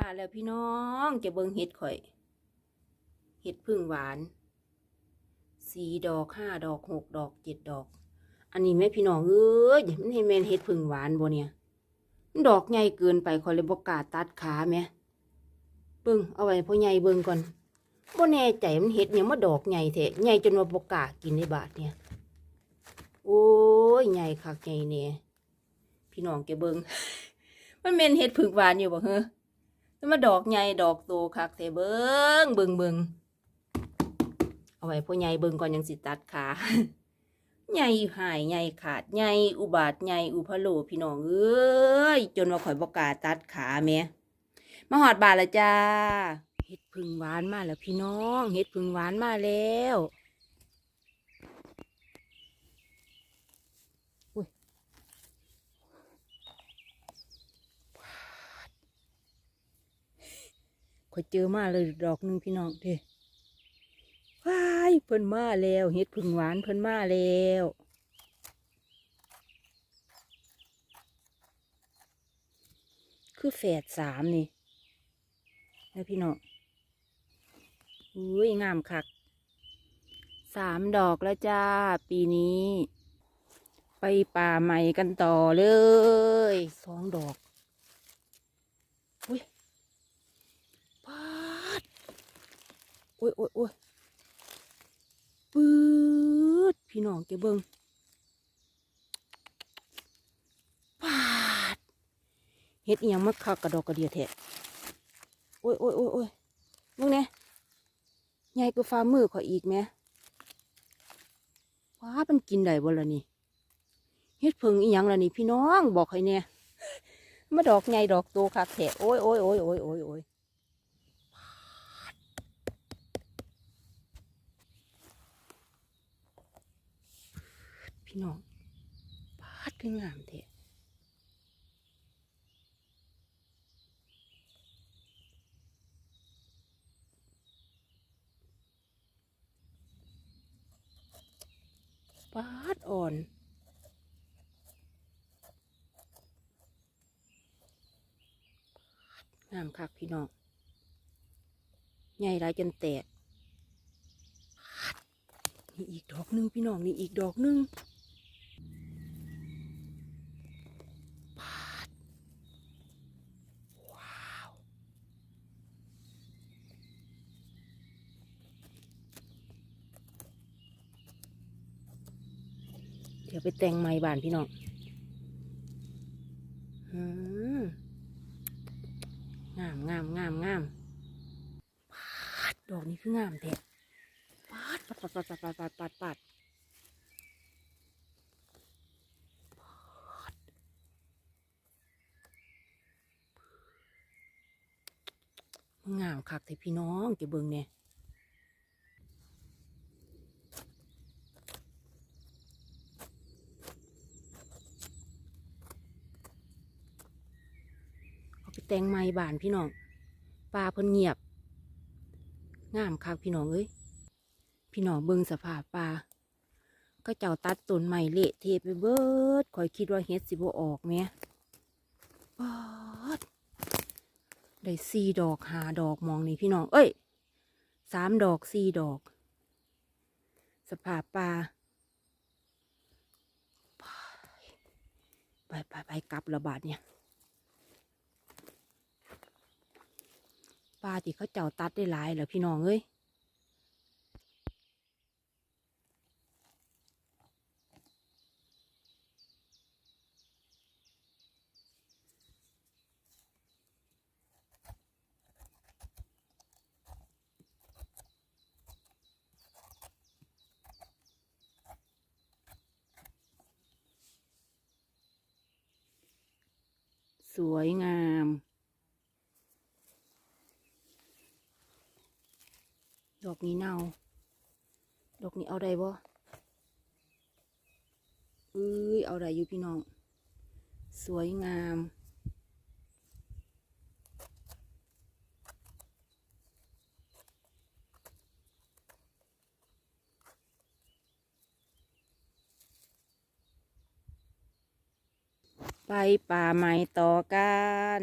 บ้านแล้วพี่น้องจะเบิ่งเห็ดข่อย เห็ดพึ่งหวานสี่ดอกห้าดอกหกดอกเจ็ดดอก อันนี้แม่พี่น้องเอ้ยมันให้แมนเห็ดพึ่งหวานบ่เนี่ยมันดอกใหญ่เกินไปข่อยเลยบกาตัดขาแม่เบิ่งเอาไว้พ่อใหญ่เบิ่งก่อนบ่แน่ใจมันเห็ดเนี่ยมาดอกใหญ่แท้ใหญ่จนว่าบกากินในบาทเนี่ย โอ้ยใหญ่คักใหญ่แน่พี่น้องแกเบิ่งมันเป็นเห็ดผึกหวานอยู่บ่เฮ้อ แล้วมาดอกใหญ่ดอกโตคักแต่เบิงเบิงเบิงเอาไว้พ่อใหญ่เบิงก่อนยังสิตัดขาใหญ่หายใหญ่ขาดใหญ่อุบาทใหญ่อุพะโลพี่น้องเอ้ยจนว่าข่อยบกล้าตัดขาแม่มาหอดบานแล้วจ้าเห็ดผึ่งหวานมาแล้วพี่น้องเห็ดผึ่งหวานมาแล้ว ข่อยเจอมาเลยดอกหนึงพี่น้องเด้ว้ายเพิ่นมาแล้วเห็ดผึ่งหวานเพิ่นมาแล้วคือแฝดสามนี่นะพี่น้องอุ้ยงามคักสามดอกแล้วจ้า ปีนี้ ไปป่าใหม่กันต่อเลย สองดอก อุ้ย ปาด โอ้ยโอ้ยโอ้ยปื๊ดพี่น้องแกเบิงปาดเฮ็ดอียังมาคักกระดอกกระเดียแท้โอ้ยโอ้ยโอ้ยโอ้ยมึงเนี่ยใหญ่กว่าฝ่ามือขอยอีกไหมว้ามันกินได้บ่ล่ะนี่เฮ็ดเพิงอีหยังล่ะนี่พี่น้องบอกให้เนี่ยมาดอกใหญ่ดอกโตคักแท้โอ้ยโอ้ยโอ้ยโอ้ยโอ้ยโอ้ย พี่น้องปาดคืองามเถอะปาดอ่อนงามคักพี่น้อง ใหญ่หลายจนแตก นี่อีกดอกหนึงพี่น้อง นี่อีกดอกหนึงปาดว้าว เดี๋ยวไปแต่งไม้บานพี่น้องอืมงามงามงามงามปาดดอกนี้คืองามแท้ปาดปัดปัดปัดปัดปัดปัดปัดปัดงามคักแต่พี่น้องเก็บเบิงเนี่ย เอาไปแต่งไม้บานพี่น้องปลาเพิ่นเงียบ งามคักพี่น้องเอ้ยพี่น้องเบิ่งสภาพป่าก็เจ้าตัดต้นใหม่เละเทะไปเบิดคอยคิดว่าเฮ็ดสิบ่ออกแหม่ปาดได้สี่ดอกหาดอกมองนี่พี่น้อง เอ้ยสามดอกสี่ดอก สภาพป่าไปไปไปกลับระบาดเนี่ย ป่าที่เขาเจ้าตัดได้หลายแล้วพี่น้องเอ้ยสวยงาม ดอกนี้เน่า ดอกนี้เอาได้บ่เอ้ยเอาได้อยู่พี่น้อง สวยงาม ไปป่าใหม่ต่อกัน